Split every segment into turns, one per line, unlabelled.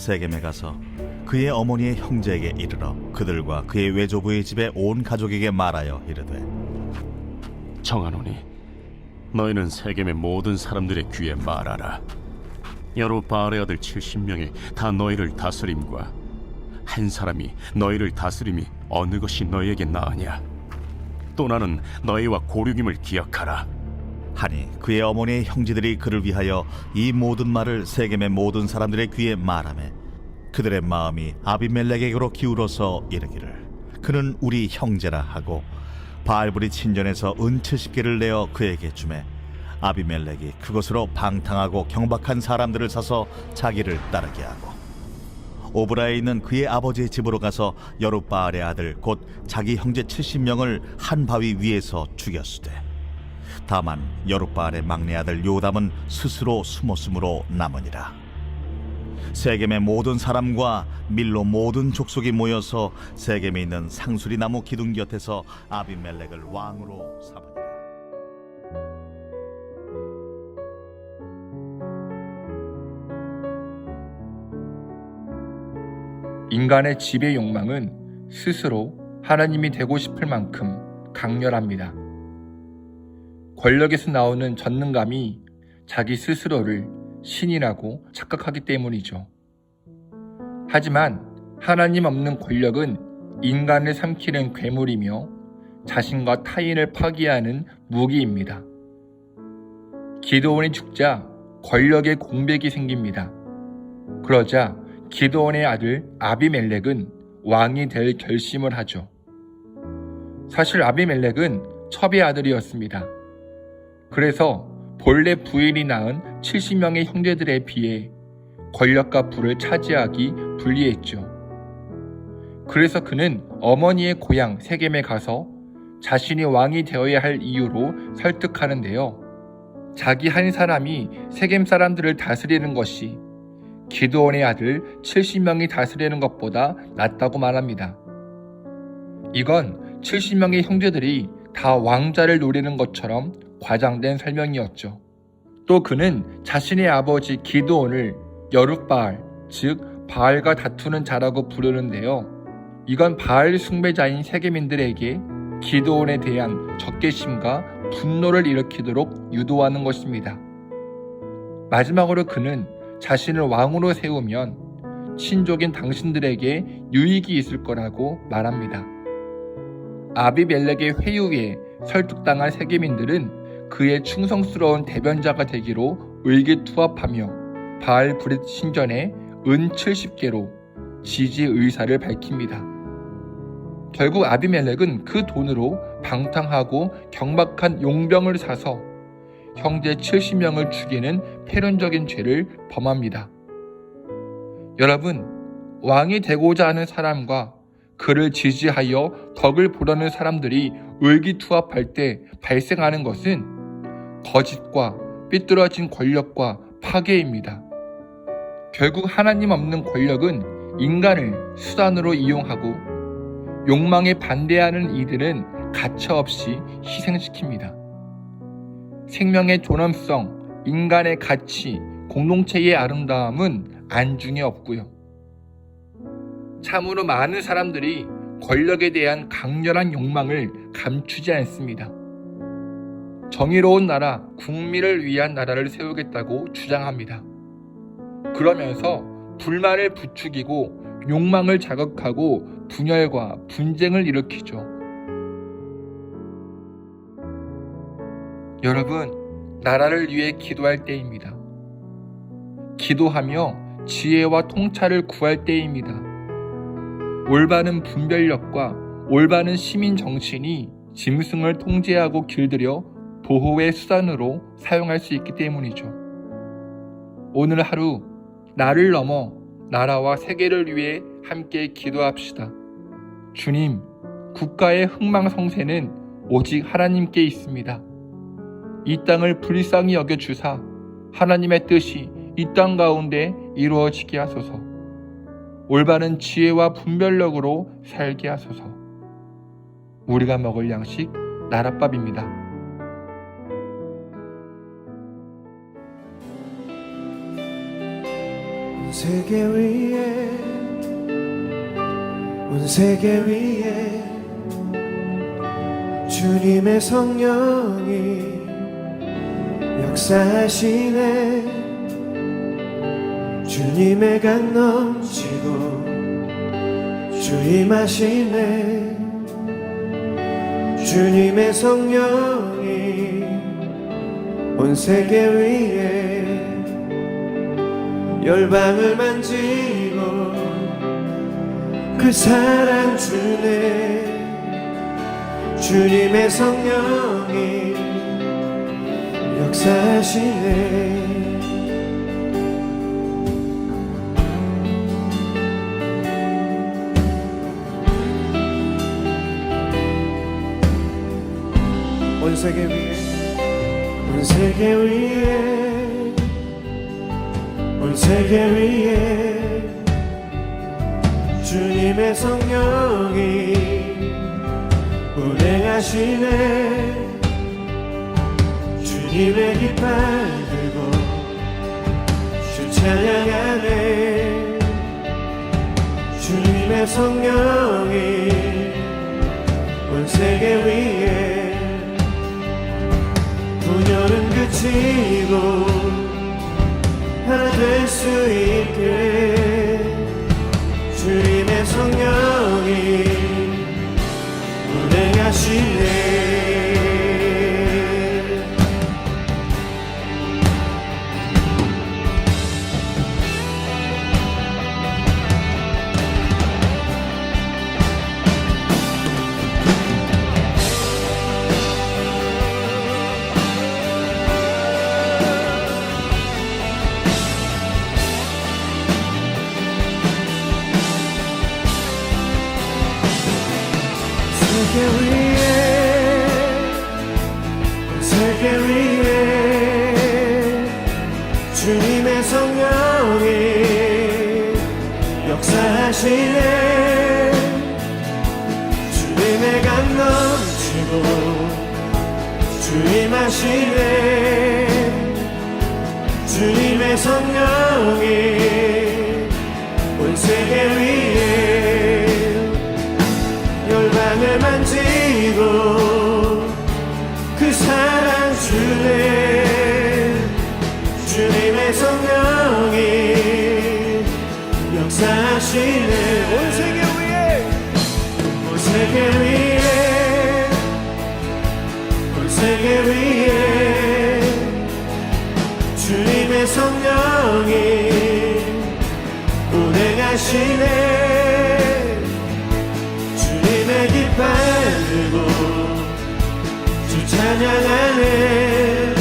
세겜에 가서 그의 어머니의 형제에게 이르러 그들과 그의 외조부의 집에 온 가족에게 말하여 이르되
정하노니 너희는 세겜의 모든 사람들의 귀에 말하라. 여로바알의 아들 70명이 다 너희를 다스림과 한 사람이 너희를 다스림이 어느 것이 너희에게 나으냐? 또 나는 너희와 고륙임을 기억하라
하니 그의 어머니의 형제들이 그를 위하여 이 모든 말을 세겜의 모든 사람들의 귀에 말하매 그들의 마음이 아비멜렉에게로 기울어서 이르기를 그는 우리 형제라 하고 바알불이 친전에서 은 70개를 내어 그에게 주매 아비멜렉이 그것으로 방탕하고 경박한 사람들을 사서 자기를 따르게 하고 오브라에 있는 그의 아버지의 집으로 가서 여룻바알의 아들 곧 자기 형제 70명을 한 바위 위에서 죽였으되 다만 여룻바알의 막내 아들 요담은 스스로 숨었으므로 남으니라 세겜의 모든 사람과 밀로 모든 족속이 모여서 세겜에 있는 상수리 나무 기둥 곁에서 아비멜렉을 왕으로 삼으니라
인간의 지배 욕망은 스스로 하나님이 되고 싶을 만큼 강렬합니다. 권력에서 나오는 전능감이 자기 스스로를 신이라고 착각하기 때문이죠. 하지만 하나님 없는 권력은 인간을 삼키는 괴물이며 자신과 타인을 파괴하는 무기입니다. 기도원이 죽자 권력의 공백이 생깁니다. 그러자 기도원의 아들 아비멜렉은 왕이 될 결심을 하죠. 사실 아비멜렉은 첩의 아들이었습니다. 그래서 본래 부인이 낳은 70명의 형제들에 비해 권력과 부를 차지하기 불리했죠. 그래서 그는 어머니의 고향 세겜에 가서 자신이 왕이 되어야 할 이유로 설득하는데요. 자기 한 사람이 세겜 사람들을 다스리는 것이 기도원의 아들 70명이 다스리는 것보다 낫다고 말합니다. 이건 70명의 형제들이 다 왕자를 노리는 것처럼 과장된 설명이었죠. 또 그는 자신의 아버지 기도원을 여룻바알, 즉 바알과 다투는 자라고 부르는데요. 이건 바알 숭배자인 세계민들에게 기도원에 대한 적개심과 분노를 일으키도록 유도하는 것입니다. 마지막으로 그는 자신을 왕으로 세우면 친족인 당신들에게 유익이 있을 거라고 말합니다. 아비멜렉의 회유에 설득당한 세계민들은 그의 충성스러운 대변자가 되기로 의기투합하며 바알 브릿 신전에 은 70개로 지지 의사를 밝힙니다. 결국 아비멜렉은 그 돈으로 방탕하고 경박한 용병을 사서 형제 70명을 죽이는 패륜적인 죄를 범합니다. 여러분, 왕이 되고자 하는 사람과 그를 지지하여 덕을 보려는 사람들이 의기투합할 때 발생하는 것은 거짓과 삐뚤어진 권력과 파괴입니다. 결국 하나님 없는 권력은 인간을 수단으로 이용하고 욕망에 반대하는 이들은 가차없이 희생시킵니다. 생명의 존엄성, 인간의 가치, 공동체의 아름다움은 안중에 없고요. 참으로 많은 사람들이 권력에 대한 강렬한 욕망을 감추지 않습니다. 정의로운 나라, 국민을 위한 나라를 세우겠다고 주장합니다. 그러면서 불만을 부추기고 욕망을 자극하고 분열과 분쟁을 일으키죠. 여러분, 나라를 위해 기도할 때입니다. 기도하며 지혜와 통찰을 구할 때입니다. 올바른 분별력과 올바른 시민 정신이 짐승을 통제하고 길들여 보호의 수단으로 사용할 수 있기 때문이죠. 오늘 하루 나를 넘어 나라와 세계를 위해 함께 기도합시다. 주님, 국가의 흥망성쇠는 오직 하나님께 있습니다. 이 땅을 불쌍히 여겨 주사 하나님의 뜻이 이 땅 가운데 이루어지게 하소서. 올바른 지혜와 분별력으로 살게 하소서. 우리가 먹을 양식 나랏밥입니다.
온 세계 위에 온 세계 위에 주님의 성령이 역사하시네. 주님의 간 넘치고 주임하시네. 주님의 성령이 온 세계 위에 열방을 만지고 그 사랑 주네. 주님의 성령이 역사하시네. 온 세계 위에 온 세계 위에 온 세계 위에 주님의 성령이 운행하시네. 주님의 깃발 들고 주 찬양하네 주님의 성령이 온 세계 위에 분열은 그치고 하나 될 수 있게 세계 위에 세계 위에 주님의 성령이 역사하시네. 주님의 감 넘치고 주임하시네. 주님의 성령이 온 세계 위 만지고 그 사랑 주네. 주님의 성령이 역사하시네. 온 세계 위에. 온 세계 위에. 온 세계 위에. 주님의 성령이 운행하시네 찬양하네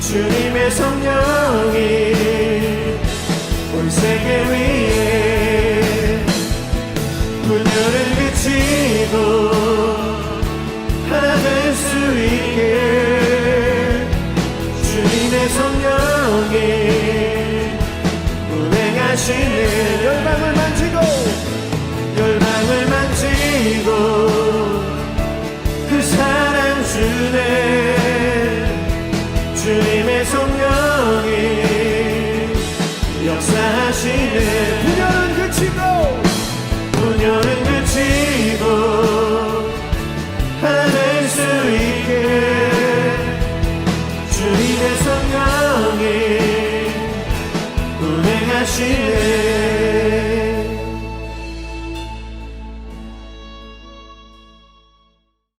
주님의 성령이 온 세계 위